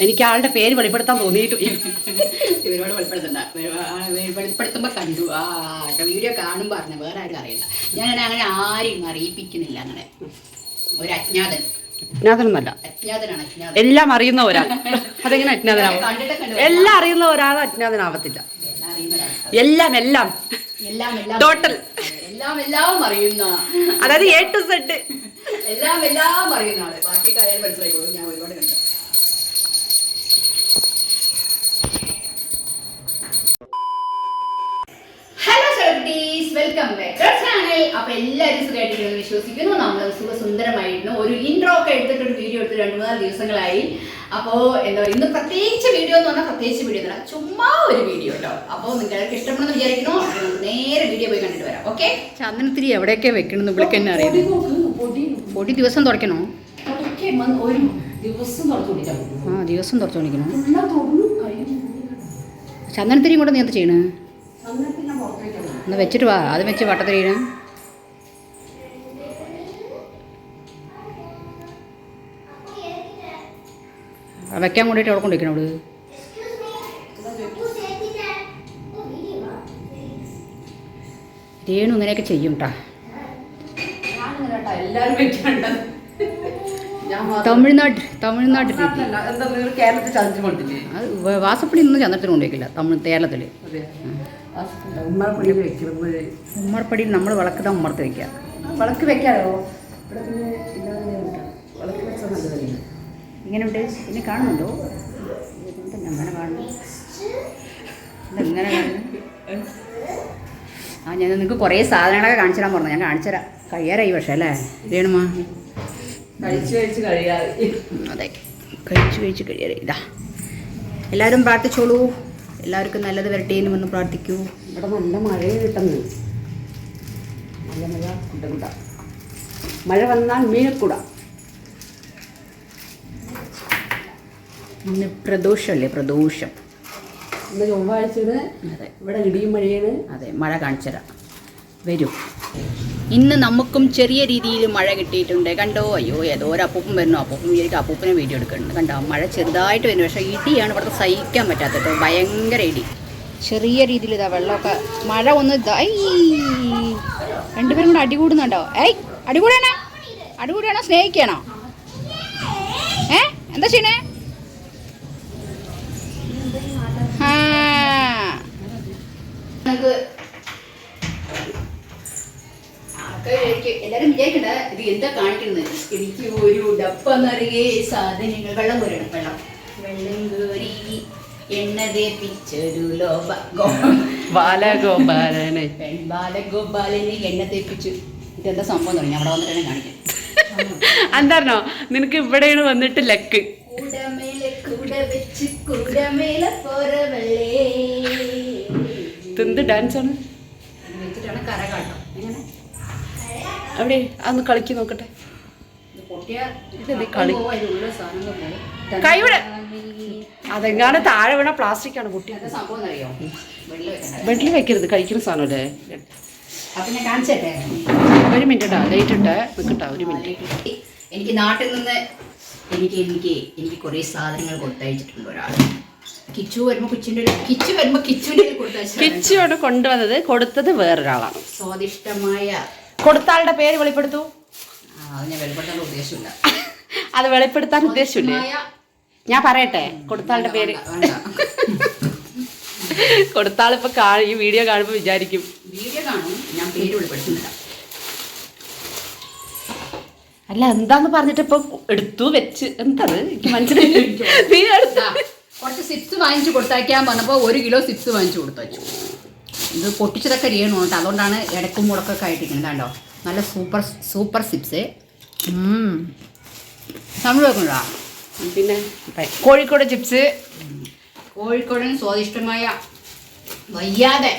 എനിക്ക് ആളുടെ പേര് വെളിപ്പെടുത്താൻ തോന്നിയിട്ടു ഇവരോട് വെളിപ്പെടുത്തണ്ട. ഇവർ ആ വെളിപ്പെടുത്തുമ്പോ കണ്ടു. ആ വീഡിയോ കാണുമ്പോ അറിഞ്ഞ വേറെ ആരും അറിയണ്ട. ഞാൻ അങ്ങനെ ആരെയും അറിയിപ്പിക്കുന്നില്ല അങ്ങനെ. ഒരു അജ്ഞാതൻ. അജ്ഞാതനൊന്നല്ല എല്ലാം അറിയുന്ന ഒരാൾ. അതെങ്ങനെ അജ്ഞാതനാവും. എല്ലാം അറിയുന്ന ഒരാൾ അജ്ഞാതനാവത്തില്ല. എല്ലാം എല്ലാം എല്ലാം. എല്ലാം എല്ലാം അറിയുന്ന. അതായത് എ ടു സെഡ് എല്ലാം എല്ലാം അറിയുന്ന ആൾ. ബാക്കി കാര്യം മനസ്സിലായിക്കോളും. ഞാൻ ഒരുപാട് വെൽക്കം ബാക്ക് ചാനൽ അപ്പൊ എല്ലാവരും സുഖമായിട്ടിരിക്കുന്നു വിശ്വസിക്കുന്നു. നമ്മൾ സുഖസുന്ദരമായിരുന്നു. ഒരു ഇൻട്രോ ഒക്കെ എടുത്തിട്ട് ഒരു വീഡിയോ എടുത്ത് രണ്ട് മൂന്നാൽ ദിവസങ്ങളായി. അപ്പോ എന്താ പറയുക ഇന്ന് പ്രത്യേകിച്ച് വീഡിയോ എന്ന് പറഞ്ഞാൽ പ്രത്യേകിച്ച് വീഡിയോ എന്നല്ല ചുമ്മാ ഒരു വീഡിയോ കേട്ടോ അപ്പോൾ നിങ്ങൾക്ക് ഇഷ്ടപ്പെടുന്ന വിചാരിക്കുന്നു നേരെ വീഡിയോ പോയി കണ്ടിട്ട് വരാം. ഓക്കെ ചന്ദനത്തിരി എവിടെയൊക്കെ വെക്കണം ഇവിടെ തന്നെ അറിയാം. പൊടി ദിവസം തുടക്കണോ ഒരു ദിവസം ആ ദിവസം തുടച്ചു കാണിക്കണോ ചന്ദനത്തിരിയും കൂടെ നീ എന്താ ചെയ്യണേ? ഒന്ന് വെച്ചിട്ട് വാ അത് വെച്ച് വട്ടത്തിരിയണ വെക്കാൻ കൊണ്ടിട്ട് അവിടെ കൊണ്ടിരിക്കണം അവിടെ രേണു ഇങ്ങനെയൊക്കെ ചെയ്യും കേട്ടാ തമിഴ്നാട് തമിഴ്നാട്ടിൽ അത് വ- വാസപ്പടി ഒന്നും ചന്ദ്രത്തിന് കൊണ്ടിരിക്കില്ല തമിഴ് കേരളത്തിൽ ഉമ്മർപ്പടിയിൽ നമ്മൾ വിളക്ക് തന്നെ ഉമ്മർത്ത് വെക്കുക. വിളക്ക് വെക്കാറോ ഇവിടെ പിന്നെ ഇല്ലാതെ വെക്കാം. വിളക്ക് വെച്ചാൽ നല്ലതല്ലേ ഇങ്ങനെയുണ്ട്? ഇനി കാണുന്നുണ്ടോ? ഇതെന്താ അങ്ങനെ കാണുന്നു. ഇതെങ്ങനെ കാണുന്നു? ആ ഞാൻ നിങ്ങൾക്ക് കുറേ സാധനങ്ങളൊക്കെ കാണിച്ചു തരാൻ പറഞ്ഞു. ഞാൻ കാണിച്ചു തരാം കഴിയാറായി പക്ഷേ അല്ലേ? വേണുമാ കഴിച്ചു കഴിച്ച് കഴിയാറായി. അതെ. കഴിച്ചു കഴിച്ച് കഴിയാറായി. ഇതാ. എല്ലാവരും പ്രാർത്ഥിച്ചോളൂ. എല്ലാവർക്കും നല്ലത് വരട്ടെ എന്ന് വന്ന് പ്രാർത്ഥിക്കൂ. ഇവിടെ നല്ല മഴ കിട്ടുന്നു. നല്ല മഴ കുട്ടകുട മഴ വന്നാൽ മീനക്കുട. ഇന്ന് പ്രദോഷമല്ലേ? പ്രദോഷം. ഇന്ന് ചൊവ്വാഴ്ചയാണ്. അതെ. ഇവിടെ ഇടിയും മഴയാണ്. അതെ മഴ കാണിച്ചു തരാം വരൂ. ഇന്ന് നമുക്കും ചെറിയ രീതിയിൽ മഴ കിട്ടിയിട്ടുണ്ട്. കണ്ടോ? അയ്യോ ഏതോ ഒരു അപ്പൂപ്പൻ വരുന്നു. അപ്പൂപ്പൻ വിചാരിക്കും അപ്പൂപ്പനെ വീഡിയോ എടുക്കുന്നുണ്ട്. കണ്ടോ? മഴ ചെറുതായിട്ട് വരുന്നു. പക്ഷേ ഇടിയാണ് ഇവിടുത്തെ സഹിക്കാൻ പറ്റാത്തത്. ഭയങ്കര ഇടി. ചെറിയ രീതിയിൽ ഇതാ വെള്ളമൊക്കെ മഴ ഒന്ന് ഇതായി രണ്ടുപേരും കൂടെ അടി കൂടുന്നുണ്ടോ? ഏയ് അടി അടികൂടാണോ സ്നേഹിക്കണോ? ഏ? എന്താ ചെയ്യണേ? ആ. നമുക്ക് എല്ലാരും വിചാരിക്കണ്ട ഇത് എന്താ കാണിക്കുന്നത്? എനിക്ക് ഒരു ഡപ്പ നിറയെ സാധനങ്ങൾ വെള്ളം കോരണം വെള്ളം. വെള്ളം കോരി എണ്ണ തേപ്പിച്ചൊരു ലോബ ബാലഗോപാലനെ. ബാലഗോപാലനെ എണ്ണ തേപ്പിച്ചു. ഇതെന്താ സംഭവം തുടങ്ങി അവിടെ വന്നിട്ടാണ് കാണിക്കാം. എന്താണോ നിനക്ക് ഇവിടെയാണ് വന്നിട്ട് ലക്ക്. വെച്ച് ഇതെന്ത് ഡാൻസ് ആണ്? അവിടെ അന്ന് കളിക്ക് നോക്കട്ടെ. കളി? കൈവിടെ. അതെങ്ങാണ് താഴെ വീണ പ്ലാസ്റ്റിക് ആണ് കുട്ടി വെള്ളി വെക്കരുത് കഴിക്കുന്ന സാധനമല്ലേ ഒരു മിനിറ്റ് ഇട്ടാ ലേറ്റ് ഇട്ടേ നിൽക്കട്ടാ ഒരു മിനിറ്റ് എനിക്ക് നാട്ടിൽ നിന്ന് എനിക്ക് എനിക്ക് എനിക്ക് കുറേ സാധനങ്ങൾ കൊടുത്തയച്ചിട്ടുണ്ട് ഒരാൾ. കിച്ചു വരുമ്പോ കിച്ചുവിന്റെ ഒരു- കിച്ചു വരുമ്പോ കിച്ചുവിന്റെ കിച്ചു ആണ് കൊണ്ടുവന്നത് കൊടുത്തത് വേറൊരാളാണ്. സ്വാദിഷ്ടമായ കൊടുത്ത ആളുടെ പേര് വെളിപ്പെടുത്തൂ. അത് വെളിപ്പെടുത്താൻ ഉദ്ദേശമില്ലേ ഞാൻ പറയട്ടെ കൊടുത്താളുടെ പേര്. കൊടുത്താളിപ്പോ. കൊടുത്ത ഈ വീഡിയോ കാണുമ്പോൾ വിചാരിക്കും. വീഡിയോ കാണും ഞാൻ പേര് വെളിപ്പെടുത്തുന്നില്ല. അല്ല എന്താന്ന് പറഞ്ഞിട്ട് ഇപ്പൊ എടുത്തു വെച്ച്. എന്തത്? എനിക്ക് മനസ്സിലായി നീ എടുത്ത. കുറച്ച് സിപ്സ് വാങ്ങിച്ചു കൊടുത്തയക്കാൻ വന്നപ്പോൾ ഒരു കിലോ സിപ്സ് വാങ്ങിച്ചു കൊടുത്തയച്ചു. ഇത് പൊട്ടിച്ചതൊക്കെ ചെയ്യണം? കേട്ടോ അതുകൊണ്ടാണ് ഇടക്കും മുടക്കൊക്കെ ആയിട്ടിരിക്കുന്നത്. കണ്ടോ? നല്ല സൂപ്പർ സൂപ്പർ സിപ്സ് തമിഴ് വെക്കണ്ടാ പിന്നെ കോഴിക്കോട് ചിപ്സ്. കോഴിക്കോടൻ സ്വാദിഷ്ടമായ വയ്യാതെ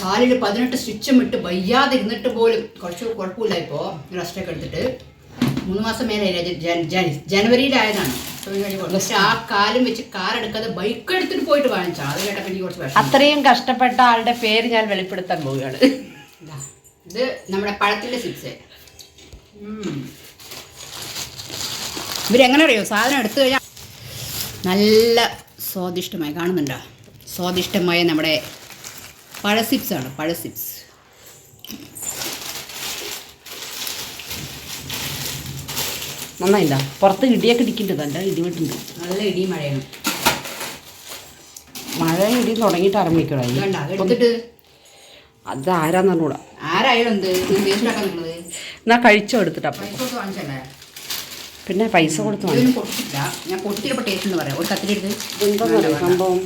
കാലിൽ പതിനെട്ട് സ്റ്റിച്ചും ഇട്ട് വയ്യാതെ ഇരുന്നിട്ട് പോലും കുറച്ച് കുഴപ്പമില്ല ഇപ്പോൾ റെസ്റ്റൊക്കെ എടുത്തിട്ട്. മൂന്ന് മാസം മേലെ ജനുവരിയിലായതാണ്. പക്ഷെ ആ കാലും വെച്ച് കാർ എടുക്കാതെ ബൈക്ക് എടുത്തിട്ട് പോയിട്ട് വാങ്ങിച്ചാൽ അത് കേട്ടപ്പോൾ എനിക്ക് കുറച്ച് വിഷമം. അത്രയും കഷ്ടപ്പെട്ട ആളുടെ പേര് ഞാൻ വെളിപ്പെടുത്താൻ പോവുകയാണ്. ഇതാ, ഇത് നമ്മുടെ പഴത്തിന്റെ സിപ്സ് ഇവരെങ്ങനെ അറിയോ സാധനം എടുത്തു കഴിഞ്ഞാൽ നല്ല സ്വാദിഷ്ടമായി കാണുന്നുണ്ടോ? സ്വാദിഷ്ടമായ നമ്മുടെ പഴസിപ്സ് ആണ് പഴസിപ്സ് നന്നായില്ല പുറത്ത് ഇടിയൊക്കെ ഇടിക്കുന്നുണ്ട് ഇടിവിട്ടുണ്ട് നല്ല ഇടിയും മഴയാണ്. മഴ ഇടി തുടങ്ങിയിട്ട് എടുത്തിട്ട്? അത് ആരാന്ന് പറഞ്ഞൂടാ എന്നാ കഴിച്ചോ എടുത്തിട്ട് അപ്പം. പിന്നെ പൈസ കൊടുത്തു ഞാൻ പൊട്ടിച്ചപ്പോൾ ടേസ്റ്റ് എന്ന് പറയാം. ഒരു കത്തിലെടുത്ത് എന്താ സംഭവം?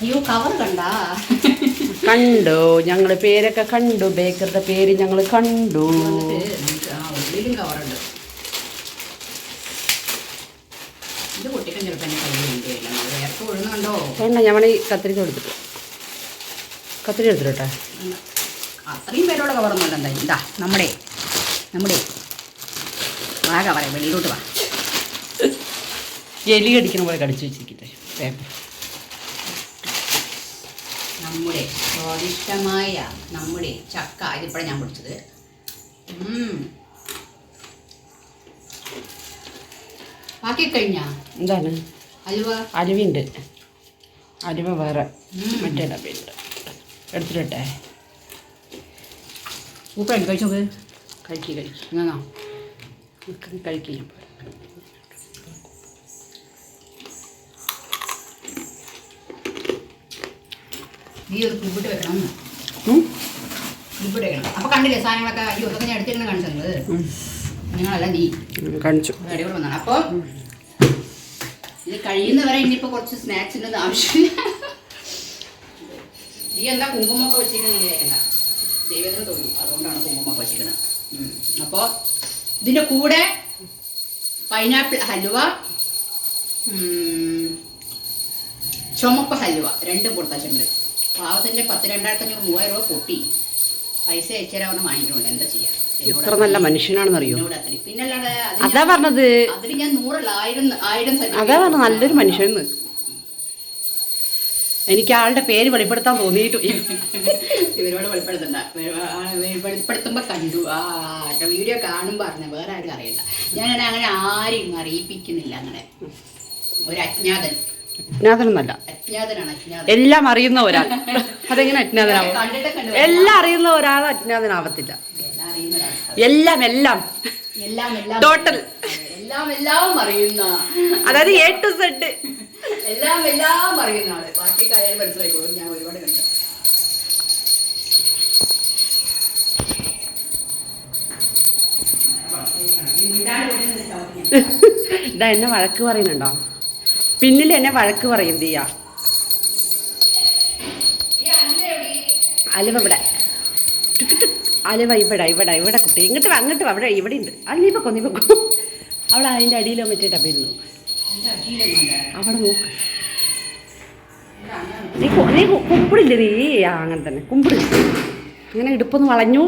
അയ്യോ കവർ കണ്ടാ? കണ്ടു. ഞങ്ങൾ പേരൊക്കെ കണ്ടു. ബേക്കറുടെ പേര് ഞങ്ങൾ കണ്ടു. കവറുണ്ട് ഇത് പൊട്ടിക്കാൻ ചിലപ്പോൾ എന്റെ കയ്യിൽ വേണ്ടിയില്ല വേർത്ത് ഒഴുകുന്നുണ്ടോ വേണ്ട ഞമ്മളീ ഈ കത്തിരിക്ക എടുത്തിട്ട്. കത്തിരി എടുത്തിട്ടെ അത്രയും പേരോടെ കവറൊന്നുമല്ല എന്തായാലും. ഇതാ നമ്മുടെ നമ്മുടെ. വാ കവറേ വെളിയിലോട്ട് വാ. എലി കടിക്കുന്ന പോലെ കടിച്ചു വെച്ചിരിക്കട്ടെ പേപ്പർ നമ്മുടെ സ്വാദിഷ്ടമായ നമ്മുടെ ചക്ക. ഇതിപ്പോഴാണ് ഞാൻ പിടിച്ചത്. ഉം. ബാക്കി കഴിഞ്ഞാ എന്താണ്? അലുവ? അലുവയുണ്ട് അലുവ വേറെ. മറ്റേ ഡബയുണ്ട്. എടുത്തിട്ടെ. സൂപ്പറായിട്ട് കഴിച്ചോ കഴിക്കി കഴിക്കി. എന്നാ കഴിക്കി നീ ഒരു കുമ്പിട്ട് വെക്കണം. കുമ്പിട്ട് വെക്കണം. അപ്പൊ കണ്ടില്ലേ സാധനങ്ങളൊക്കെ? അയ്യോ അതൊക്കെ ഞാൻ എടുത്തിരുന്ന് കാണിച്ചത് നിങ്ങളല്ല നീ. കാണിച്ചു. അടിയോട് അടിപൊളി വന്നാണ് അപ്പോൾ ഇത് കഴിയുന്നവരെ ഇനിയിപ്പോൾ കുറച്ച് സ്നാക്സിന്റെ ആവശ്യമില്ല. നീ എന്താ കുങ്കുമൊക്കെ വെച്ചിരിക്കുന്നത് വിചാരിക്കണ്ട ദൈവത്തിന് തോന്നും. അതുകൊണ്ടാണ് കുങ്കുമൊക്കെ വെച്ചിരിക്കുന്നത് അപ്പോൾ ഇതിന്റെ കൂടെ പൈനാപ്പിൾ ഹലുവ ചുമപ്പ് ഹലുവ രണ്ടും കൊടുത്തിട്ടുണ്ട് പാവത്തിന്റെ പത്ത് രണ്ടായിരത്തഞ്ഞൂറ് മൂവായിരം രൂപ പൊട്ടി. പൈസ അയച്ചു തരാൻ വാങ്ങിക്കണമല്ലോ എന്താ ചെയ്യാ? ഇത്ര നല്ല മനുഷ്യനാണെന്നറിയോ. അതാ പറഞ്ഞത്. അതാ പറഞ്ഞത്. നല്ലൊരു മനുഷ്യൻ എനിക്ക് ആളുടെ പേര് വെളിപ്പെടുത്താൻ തോന്നിയിട്ടു ഇവരോട് വെളിപ്പെടുത്തണ്ട. വെ- വെളിപ്പെടുത്തുമ്പോ കണ്ടു. ആ വീഡിയോ കാണുമ്പോ അറിഞ്ഞ വേറെ ആരും അറിയണ്ട. ഞാൻ അങ്ങനെ ആരെയും അറിയിപ്പിക്കുന്നില്ല അങ്ങനെ. ഒരു അജ്ഞാതൻ. അജ്ഞാതനൊന്നല്ല. എല്ലാം അറിയുന്ന ഒരാൾ. അതെങ്ങനെ അജ്ഞാതനാവും? എല്ലാം അറിയുന്ന ഒരാൾ അജ്ഞാതനാവത്തില്ല. എല്ലാം എല്ലാം. ടോട്ടൽ എല്ലാം. എല്ലാം എല്ലാം എല്ലാം അറിയുന്ന അതായത് എ ടു സെഡ് എല്ലാം എല്ലാം അറിയുന്ന ആൾ. ബാക്കി കാര്യം മനസ്സിലായിക്കോളും. ഞാൻ ഒരുപാട് കണ്ടു. ഇതാ എന്നെ വഴക്ക് പറയുന്നുണ്ടോ? പിന്നിൽ എന്നെ വഴക്ക് പറയും ദിയ. അലുവ ഇവിടെ. ടുക്ക് ടുക്ക്. അലുവ ഇവിടെ ഇവിടെ ഇവിടെ കുട്ടി. ഇങ്ങോട്ട് അങ്ങോട്ട് അവിടെ ഇവിടെ ഉണ്ട്. അല്ലേ നീ പൊക്കോ നീ പൊക്കോ. അവൾ അതിന്റെ അടിയിലോ മറ്റേ ടബിരുന്നു അവിടെ നോക്ക്. നീ നീ കുമ്പിടില്ലേ നീ? അങ്ങനെ തന്നെ. കുമ്പിടി. ഇങ്ങനെ ഇടുപ്പൊന്ന് വളഞ്ഞു.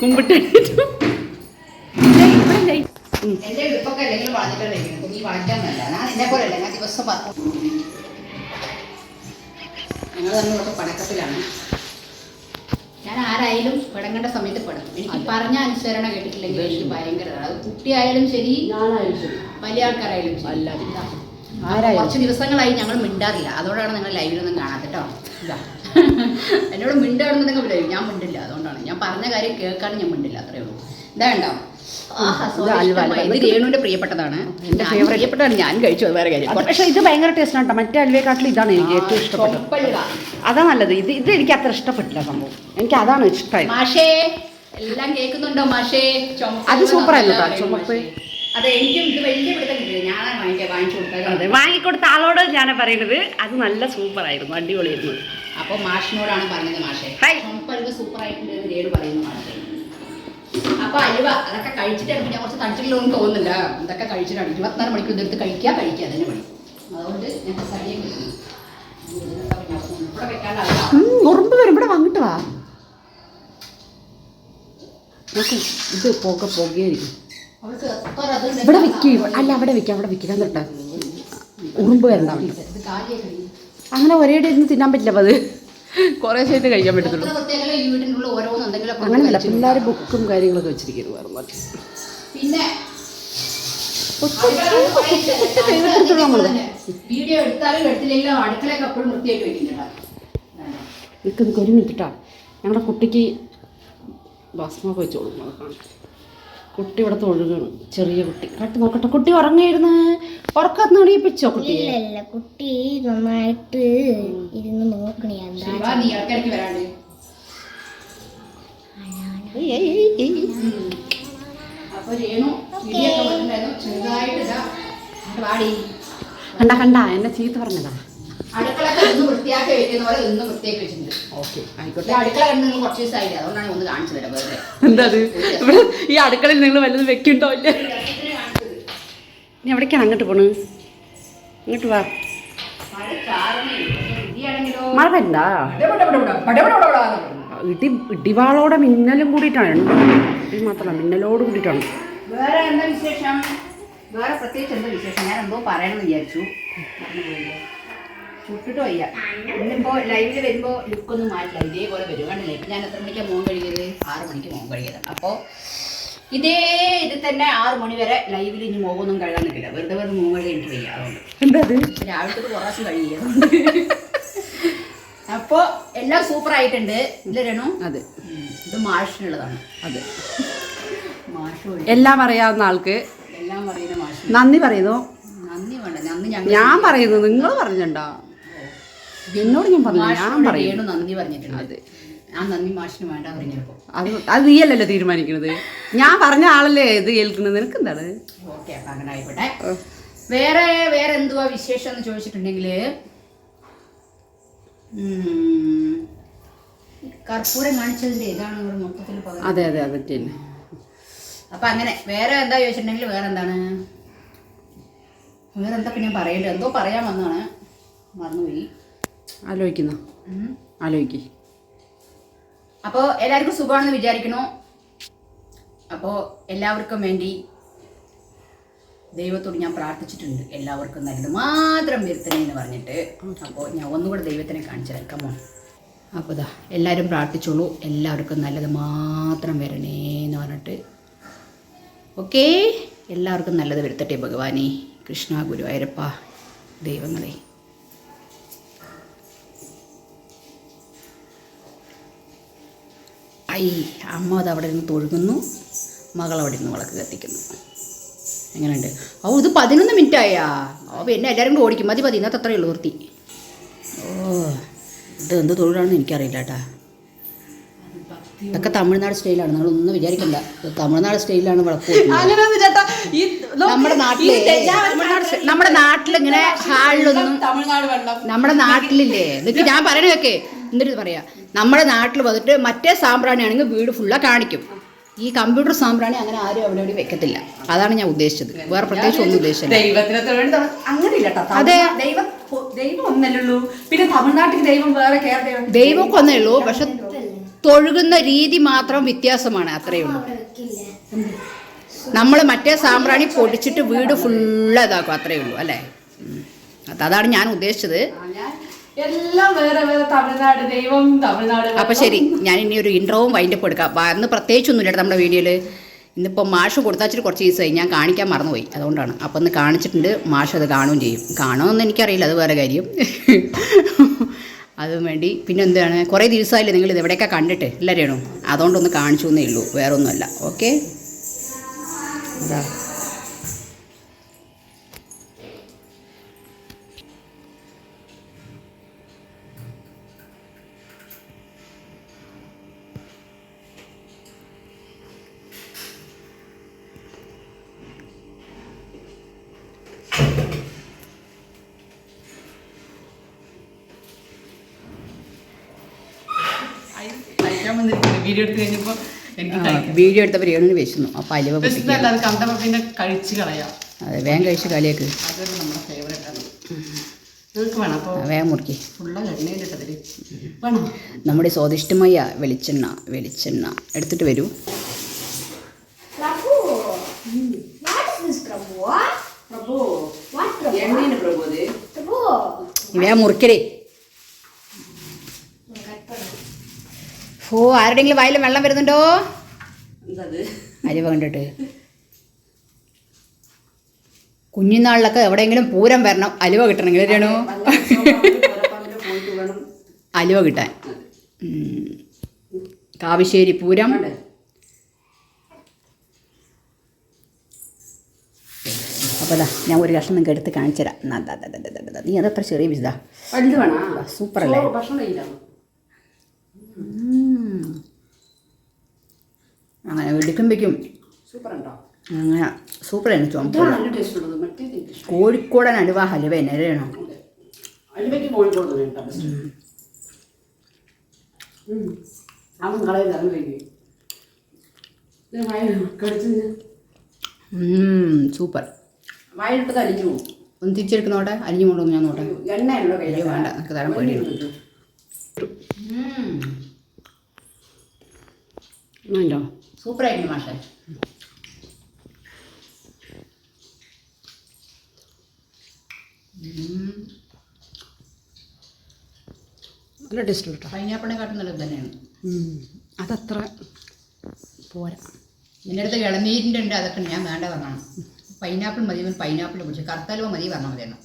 കുമ്പിട്ട്. ദിവസം ഞങ്ങൾ തന്നെ പടക്കത്തിലാണ് ഞാൻ ആരായാലും പിടങ്ങേണ്ട സമയത്ത് പെടാം. എനിക്ക് പറഞ്ഞ അനുസരണ കേട്ടിട്ടില്ലെങ്കിൽ എനിക്ക് ഭയങ്കര. അത് കുട്ടിയായാലും ശരി വലിയ ആൾക്കാരായാലും ശരി. കുറച്ച് ദിവസങ്ങളായി ഞങ്ങൾ മിണ്ടാറില്ല. അതുകൊണ്ടാണ് നിങ്ങൾ ലൈവിലൊന്നും കാണാത്ത കേട്ടോ. എന്നോട് മിണ്ടാണെന്നുണ്ടെങ്കിൽ ഞാൻ മിണ്ടില്ല. അതുകൊണ്ടാണ്. ഞാൻ പറഞ്ഞ കാര്യം കേൾക്കാനും ഞാൻ മിണ്ടില്ല. അത്രേ ഉള്ളൂ. ഇതാ ഉണ്ടോ ആഹാ, ഇത് രേണുവിന്റെ പ്രിയപ്പെട്ടതാണ്. എന്റെ. പ്രിയപ്പെട്ടതാണ് ഞാൻ കഴിച്ചു അത് വേറെ കാര്യം. അത് ഇത് ഭയങ്കര ടേസ്റ്റ് ആണ് മറ്റേ അൽവയെക്കാട്ടിലും ഇതാണ് എനിക്ക് ഏറ്റവും ഇഷ്ടപ്പെട്ടത്. അതാ നല്ലത്. ഇത് ഇത് എനിക്ക് അത്ര ഇഷ്ടപ്പെട്ടില്ല സംഭവം. എനിക്ക് അതാണ് ഇഷ്ടമായി മാഷേ എല്ലാം കേൾക്കുന്നുണ്ടോ മാഷേ? അത് ആയിരുന്നു ചുമപ്പ്. അതെ എനിക്കും ഇത് വലിയ പിടുത്തം കിട്ടിയത് ഞാനാണ് വാങ്ങിക്കാൻ വാങ്ങിച്ചു കൊടുത്തത്. അതെ വാങ്ങിക്കൊടുത്ത ആളോട് ഞാൻ പറയുന്നത് അത് നല്ല സൂപ്പർ ആയിരുന്നു അടിപൊളിയായിരുന്നു. അപ്പൊ മാഷിനോടാണ് പറഞ്ഞത് മാഷേ. സൂപ്പർ രേണു പറയുന്നു മാഷേ. അപ്പൊ അലുവ അതൊക്കെ കഴിച്ചിട്ടാണ് പിന്നെ കുറച്ച് തടിച്ചിട്ടുള്ളതൊന്നും തോന്നുന്നില്ല. ഇതൊക്കെ കഴിച്ചിട്ടാണ് ഇരുപത്തിനാല് മണിക്കൂർ ഇതെടുത്ത് കഴിക്കുക കഴിക്കുക അതിന് പണി അതുകൊണ്ട് ഞാൻ സടിയെ ഉറുമ്പ് വരും. ഇവിടെ വാങ്ങിട്ട് വാ. നോക്ക് ഇത് പുക പുകയായിരിക്കും. ഇവിടെ വിൽക്കും അല്ല അവിടെ വിൽക്കാം അവിടെ വിൽക്കാൻ തൊട്ടാ. ഉറുമ്പ് വരണ്ട. അവിടെ. അങ്ങനെ ഒരേ ഇരുന്ന് തിന്നാൻ പറ്റില്ല അപ്പൊ അത്. കുറേ ശേഷം കഴിക്കാൻ പറ്റത്തുള്ളൂ. അങ്ങനെയല്ല പിള്ളേർ ബുക്കും കാര്യങ്ങളൊക്കെ വെച്ചിരിക്കുന്നു. പിന്നെ വീഡിയോ എടുത്താലും എടുത്തില്ലെങ്കിലും അടുക്കളയൊക്കെ എപ്പോഴും വൃത്തിയായിട്ട് വെക്കുന്നുണ്ടോ. നിൽക്ക് നിൽക്ക് ഒരു മിനിറ്റ് കേട്ടോ ഞങ്ങളുടെ കുട്ടിക്ക് ഭസ്മൊക്കെ വെച്ച് കൊടുക്കണം കുട്ടി ഇവിടെ തൊഴുകയാണ് ചെറിയ കുട്ടി. കട്ട് നോക്കട്ടെ. കുട്ടി ഉറങ്ങായിരുന്നു? ഉറക്കത്ത് എണീപ്പിച്ചോ കുട്ടി ഇല്ല കുട്ടി നന്നായിട്ട് ഇരുന്ന് നോക്കണേ. എന്താ ശിവ, നീ ഇടയ്ക്കിടയ്ക്ക് വരാണ്ട് ഏയ് ഏയ് ഏയ് ഏയ്. അപ്പൊ രേണു ഇടിയൊക്കെ വന്നിട്ടുണ്ടായിരുന്നു ചെറുതായിട്ട് ഇതാ അങ്ങോട്ട് വാടി കണ്ട കണ്ട എന്നെ ചീത്ത പറഞ്ഞതാ. അടുക്കളൊക്കെ ഒന്ന് വൃത്തിയാക്കി വെക്കുന്ന പോലെ ഒന്ന് വൃത്തിയാക്കി വെച്ചിട്ടുണ്ട്. ഓക്കെ ഈ ആയിക്കോട്ടെ അടുക്കള കണ്ട് നിങ്ങൾ കുറച്ച് ദിവസമായില്ലേ? അതുകൊണ്ടാണ് ഒന്ന് കാണിച്ചു തരാം വെറുതെ. എന്താ അത് ഇവിടെ ഈ അടുക്കളയിൽ നിങ്ങൾ വല്ലതും വെക്കുണ്ടോ ഇല്ല? നീ എവിടേക്കാണ് അങ്ങോട്ട് പോണ്? ഇങ്ങോട്ട് വാ. മഴ ചാറുന്നേ ഇടി ഇടിവാളോടെ മിന്നലും കൂടിയിട്ടാണ് ഇടി മാത്രമല്ല മിന്നലോട് കൂടിയിട്ടാണ്. വേറെ എന്താ വിശേഷം? വേറെ പ്രത്യേകിച്ച് എന്താ വിശേഷം? ഞാൻ എന്തോ പറയണമെന്ന് വിചാരിച്ചു. ചുട്ടിട്ടോ വയ്യ. ഇന്നിപ്പോ ലൈവിൽ വരുമ്പോ ലുക്കൊന്നും മാറ്റില്ല. ഇതേപോലെ വരും. കണ്ടില്ലേ? ഞാൻ എത്ര മണിക്കാണ് മോൻ കഴിയത്? ആറ് മണിക്ക് മോൻ കഴിയത്. അപ്പോൾ ഇതേ ഇത് തന്നെ ആറ് മണി വരെ ലൈവിൽ ഇനി മോകൊന്നും കഴുകാൻ നിൽക്കില്ല. വെറുതെ വെറുതെ മോൻ കഴുകി എനിക്ക് വയ്യ. അതുകൊണ്ട്. രാവിലത്തെ കുറേ പ്രാവശ്യം അപ്പോൾ എല്ലാം സൂപ്പർ ആയിട്ടുണ്ട്. ഇല്ല രേണു അതെ. ഇത് മാഷിനുള്ളതാണ്. അതെ. എല്ലാം അറിയാവുന്ന ആൾക്ക് എല്ലാം പറയുന്ന മാഷ് നന്ദി പറയുന്നു. നന്ദി വേണ്ട. നന്ദി ഞങ്ങൾ ഞാൻ പറയുന്നു. നിങ്ങൾ പറഞ്ഞിട്ടുണ്ടോ? എന്നോട് ഞാൻ പറഞ്ഞു ഞാൻ പറയുന്നു നന്ദി പറഞ്ഞിട്ടുണ്ട്. ആ നന്ദി മാഷിന് വേണ്ട പറഞ്ഞപ്പോ. അത് അത് നീയല്ലല്ലോ തീരുമാനിക്കുന്നത്. ഞാൻ പറഞ്ഞ ആളല്ലേ ഇത് കേൾക്കുന്നത്. നിനക്ക് എന്താണ്? ഓക്കെ അപ്പൊ അങ്ങനെ ആയിക്കോട്ടെ വേറെ വേറെ എന്തുവാ വിശേഷം എന്ന് ചോദിച്ചിട്ടുണ്ടെങ്കിൽ കർപ്പൂരം കാണിച്ചതിന്റെ ഇതാണ് ഇവിടെ മൊത്തത്തിൽ പകരം. അതെ അതെ അതെ തന്നെ അപ്പൊ അങ്ങനെ വേറെ എന്താ ചോദിച്ചിട്ടുണ്ടെങ്കിൽ വേറെ എന്താണ്? വേറെ എന്താ പിന്നെ പറയണ്ടേ എന്തോ പറയാൻ വന്നാണ് മറന്നുപോയി. ആലോചിക്കുന്ന? ആലോചിക്കേ ആലോചിക്ക്. അപ്പോൾ എല്ലാവർക്കും സുഖമാണെന്ന് വിചാരിക്കണോ അപ്പോൾ എല്ലാവർക്കും വേണ്ടി ദൈവത്തോട് ഞാൻ പ്രാർത്ഥിച്ചിട്ടുണ്ട്. എല്ലാവർക്കും നല്ലത്. മാത്രം വരുത്തണേ എന്ന് പറഞ്ഞിട്ട്. അപ്പോൾ ഞാൻ ഒന്നുകൂടെ ദൈവത്തിനെ കാണിച്ചു തരാം അപ്പോൾ ഇതാ എല്ലാവരും പ്രാർത്ഥിച്ചോളൂ. എല്ലാവർക്കും നല്ലത് മാത്രം വരണേ എന്ന് പറഞ്ഞിട്ട്. ഓക്കേ എല്ലാവർക്കും നല്ലത് വരുത്തട്ടെ ഭഗവാനെ. കൃഷ്ണ ഗുരുവായൂരപ്പ ദൈവങ്ങളെ. ഐ അമ്മ അത് അവിടെ നിന്ന് തൊഴുകുന്നു. മകൾ അവിടെ നിന്ന് വിളക്ക് കത്തിക്കുന്നു. എങ്ങനെയുണ്ട്? ഓ ഇത് പതിനൊന്ന് മിനിറ്റ് ആയാ ഓ പിന്നെ എല്ലാവരും കൂടെ ഓടിക്കും. മതി മതി. ഇന്നത്തെ അത്രയേ ഉള്ളൂ വൃത്തി. ഓ ഇത് എന്ത് തൊഴിലാണെന്ന് എനിക്കറിയില്ല കേട്ടാ. ഇതൊക്കെ തമിഴ്നാട് സ്റ്റൈലാണ്. നിങ്ങൾ ഒന്നും വിചാരിക്കണ്ട തമിഴ്നാട് സ്റ്റൈലാണ് വിളക്ക്. നമ്മുടെ നാട്ടിലെ നമ്മുടെ നാട്ടിലിങ്ങനെ ഹാളിലൊന്നും നമ്മുടെ നാട്ടിലില്ലേ? ഇതൊക്കെ ഞാൻ പറയണതൊക്കെ. എന്നിട്ട് പറയാ? നമ്മുടെ നാട്ടിൽ വന്നിട്ട് മറ്റേ സാമ്പ്രാണി ആണെങ്കിൽ വീട് ഫുള്ളാ കാണിക്കും. ഈ കമ്പ്യൂട്ടർ സാമ്പ്രാണി അങ്ങനെ ആരും അവിടെ ഇവിടെ വെക്കത്തില്ല. അതാണ് ഞാൻ ഉദ്ദേശിച്ചത്. വേറെ പ്രത്യേകിച്ച് ഒന്നും ഉദ്ദേശിച്ചില്ല. ഇല്ല അതെ. ദൈവം ദൈവം പിന്നെ തമിഴ്നാട്ടിൽ ദൈവം വേറെ ദൈവമൊക്കെ ഒന്നേ ഉള്ളൂ പക്ഷെ തൊഴുകുന്ന രീതി മാത്രം വ്യത്യാസമാണ്. അത്രയേ ഉള്ളൂ. നമ്മൾ മറ്റേ സാമ്പ്രാണി പൊടിച്ചിട്ട് വീട് ഫുള്ള് ഇതാക്കും. അത്രയേ ഉള്ളൂ. അല്ലേ. അതാണ് ഞാൻ ഉദ്ദേശിച്ചത്. എല്ലാം വേറെ വേറെ തമിഴ്നാട് ദൈവം തമിഴ്നാട് അപ്പൊ ശരി ഞാൻ ഇനി ഒരു ഇൻട്രോവും വൈൻഡപ്പ് എടുക്കാം. അപ്പൊ അന്ന് പ്രത്യേകിച്ചൊന്നുമില്ല നമ്മുടെ വീഡിയോയിൽ ഇന്നിപ്പോൾ മാഷ് കൊടുത്താച്ചിട്ട് കുറച്ച് ദിവസമായി. ഞാൻ കാണിക്കാൻ മറന്നുപോയി. അതുകൊണ്ടാണ്. അപ്പം ഒന്ന് കാണിച്ചിട്ടുണ്ട് മാഷ് അത് കാണുകയും ചെയ്യും. കാണുമെന്ന് എനിക്കറിയില്ല അത് വേറെ കാര്യം. അതും വേണ്ടി. പിന്നെ എന്താണ്? കുറേ ദിവസമായില്ലേ നിങ്ങൾ ഇത് എവിടെയൊക്കെ കണ്ടിട്ട്? എല്ലാവരെയാണോ അതുകൊണ്ടൊന്ന് കാണിച്ചു എന്നേ ഉള്ളൂ. വേറൊന്നുമല്ല. ഓക്കെ? അതാ വീഡിയോ എടുത്ത് കഴിഞ്ഞപ്പോൾ എനിക്ക് വീഡിയോ എടുത്തപ്പോൾ രേണുവിന് വിശന്നു. അപ്പോൾ അലിവ അത് പിന്നെ കഴിച്ച് കളയാം. അതെ വേഗം കഴിച്ച് കളിയാക്ക്. അതൊരു നമ്മുടെ ഫേവറേറ്റ് ആണ്. നിങ്ങൾക്ക് വേണം. അപ്പോൾ വേഗം മുറുക്കി. ഫുള്ള എണ്ണയിലിട്ടതിൽ വേണം. നമ്മുടെ സ്വാദിഷ്ടമായ വെളിച്ചെണ്ണ വെളിച്ചെണ്ണ എടുത്തിട്ട് വരൂ. പ്രഭു വാട്ട് ഓ ആരുടെങ്കിലും വായിലും വെള്ളം വരുന്നുണ്ടോ? അരി അരിവ കണ്ടിട്ട്. കുഞ്ഞുനാളിലൊക്കെ എവിടെയെങ്കിലും പൂരം വരണം അലുവ കിട്ടണമെങ്കിൽ രേണു? അലുവ കിട്ടാൻ. കാവശ്ശേരി പൂരം. അപ്പോൾ ദാ ഞാൻ ഒരു കഷ്ണം നിങ്ങൾക്ക് എടുത്ത് കാണിച്ചു തരാം. നീ അതത്ര ചെറിയ പിസ്താ സൂപ്പർ അല്ലേ? അങ്ങനെ എടുക്കുമ്പോഴേക്കും സൂപ്പർ ഉണ്ടോ അങ്ങനെ സൂപ്പറാണ് ചുമപ്പ്. കോഴിക്കോടൻ അലുവ ഹലുവ എന്നെ വേണോ അതെ. അലുവയ്ക്ക് കോഴിക്കോട് തന്നെ കേട്ടോ ബെസ്റ്റ്. ഉം. അവൻ കളയിൽ ഇറങ്ങി കഴിക്കും ഇത് വയൽ കടിച്ച് സൂപ്പർ. വയലിട്ടത് അലിഞ്ഞു പോകും. ഒന്ന് തിരിച്ചെടുക്കുന്നോട്ടെ അരിഞ്ഞു കൊണ്ടുവന്ന് ഞാൻ നോട്ടെ എണ്ണ വേണ്ട. നമുക്ക് തരാൻ പേടിയാണ്. വേണ്ടോ സൂപ്പറായിരുന്നു മാഷേ. നല്ല ടേസ്റ്റ് കേട്ടോ. പൈനാപ്പിളിനെ കാട്ടും നല്ലത് തന്നെയാണ്. അതത്ര പോരാ. എന്റെ അടുത്ത് ഇളനീരിന്റെ ഉണ്ട് അതൊക്കെ ഞാൻ വേണ്ട പറഞ്ഞാണ് പൈനാപ്പിൾ മതി പൈനാപ്പിൾ പിടിച്ചു കറുത്തലുവ മതി പറഞ്ഞാൽ മതിയാണ്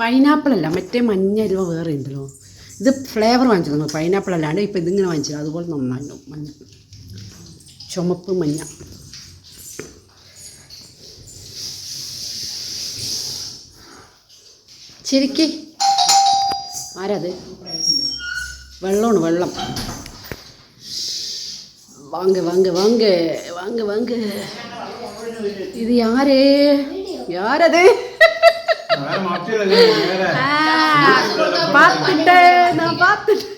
പൈനാപ്പിൾ അല്ല മറ്റേ മഞ്ഞ അലുവ വേറെ ഉണ്ടല്ലോ. ഇത് ഫ്ലേവർ വാങ്ങിച്ചു നമ്മൾ പൈനാപ്പിൾ അല്ലാണ്ട് ഇപ്പം ഇതിങ്ങനെ വാങ്ങിച്ചത് അതുപോലെ നന്നായിരുന്നു മഞ്ഞ ചുമപ്പ് മഞ്ഞ ശരിക്ക് ആരത് വെള്ളമാണ് വെള്ളം വാങ്ക വാങ്ക വാങ്ക വാങ്ക വാങ്ക ഇത് യാരേ യാരത് பார்த்துட்டு நான் பார்த்துட்டேன்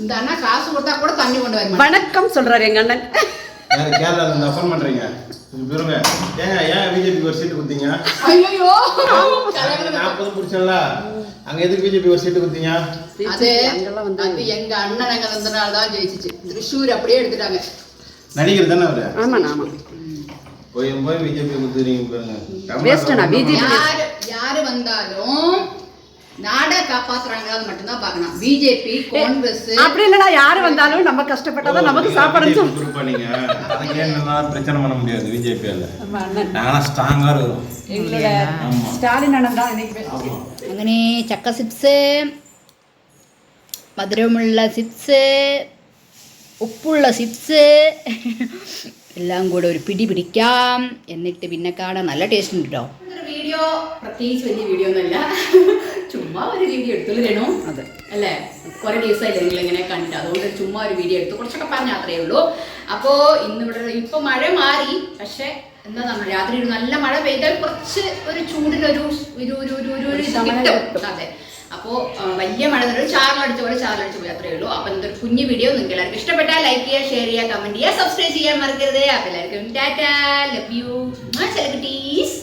இந்த அண்ணா காசு கொடுத்தா கூட தண்ணி கொண்டு வர வணக்கம் சொல்றாரு எங்க அண்ணன். கேரளால இருந்தா ஃபோன் பண்றீங்க. இருங்க ஏங்க ஏன் ஒரு சீட்டு கொடுத்தீங்க அங்க எதுக்கு பிஜேபி ஒரு சீட்டு கொடுத்தீங்க? அது அது எங்க அண்ணன் அங்க வந்தனால தான் ஜெயிச்சிச்சு. திருஷூர் அப்படியே எடுத்துட்டாங்க. நடிகர் தானே போய் போய் பிஜேபி யாரு வந்தாலும் நாடை காப்பாத்துறாங்களான்னு மட்டும்தான் பார்க்கணும் பிஜேபி காங்கிரஸ் அப்படி இல்லடா யாரு வந்தாலும் நம்ம கஷ்டப்பட்டாதான் நமக்கு சாப்பாடு குரூப்பா நீங்க அதுக்கு என்ன பிரச்சனை பண்ண முடியாது பிஜேபியால நாங்களாம் ஸ்ட்ராங்கா இருக்கிறோம் எங்களோட ஆமா ஸ்டாலின் அண்ணன் தான் இன்னைக்கு ஆமா അങ്ങനെ ചക്ക ചിപ്സ് മധുരമുള്ള ചിപ്സ് ഉപ്പുള്ള ചിപ്സ് എല്ലാം കൂടെ ഒരു പിടി പിടിക്കാം എന്നിട്ട് പിന്നെ കാണാൻ നല്ല ടേസ്റ്റ് ഉണ്ട് കേട്ടോ വീഡിയോ പ്രത്യേകിച്ച് വലിയ വീഡിയോ ഒന്നുമല്ല ചുമ്മാ ഒരു വീഡിയോ എടുത്തുള്ളൂ രേണു അതെ. അല്ലേ? കുറെ ദിവസമായില്ലേ നിങ്ങൾ ഇങ്ങനെ കണ്ടു അതുകൊണ്ട് ചുമ്മാ ഒരു വീഡിയോ എടുത്തു. കുറച്ചൊക്കെ പറഞ്ഞ അത്രയേ ഉള്ളൂ. അപ്പോ ഇന്നിവിടെ ഇപ്പൊ മഴ മാറി പക്ഷെ എന്താ നമ്മൾ രാത്രി ഒരു നല്ല മഴ പെയ്താൽ കുറച്ച് ഒരു ചൂടിനൊരു ഒരു ഒരു ഒരു ഒരു ഒരു കിട്ടും. അതെ. അപ്പോ വലിയ മഴ ഒരു ചാറിലടിച്ച പോലെ ചാറിലടിച്ച പോലെ അത്രയേ ഉള്ളൂ. അപ്പൊ എന്തൊരു കുഞ്ഞു വീഡിയോ നിങ്ങൾക്ക് എല്ലാവർക്കും ഇഷ്ടപ്പെട്ടാൽ ലൈക്ക് ചെയ്യുക ഷെയർ ചെയ്യുക കമന്റ് ചെയ്യുക സബ്സ്ക്രൈബ് ചെയ്യാൻ മറക്കരുത്. അപ്പൊ എല്ലാവർക്കും ടാറ്റാ ലവ് യു സെലിബ്രിറ്റീസ്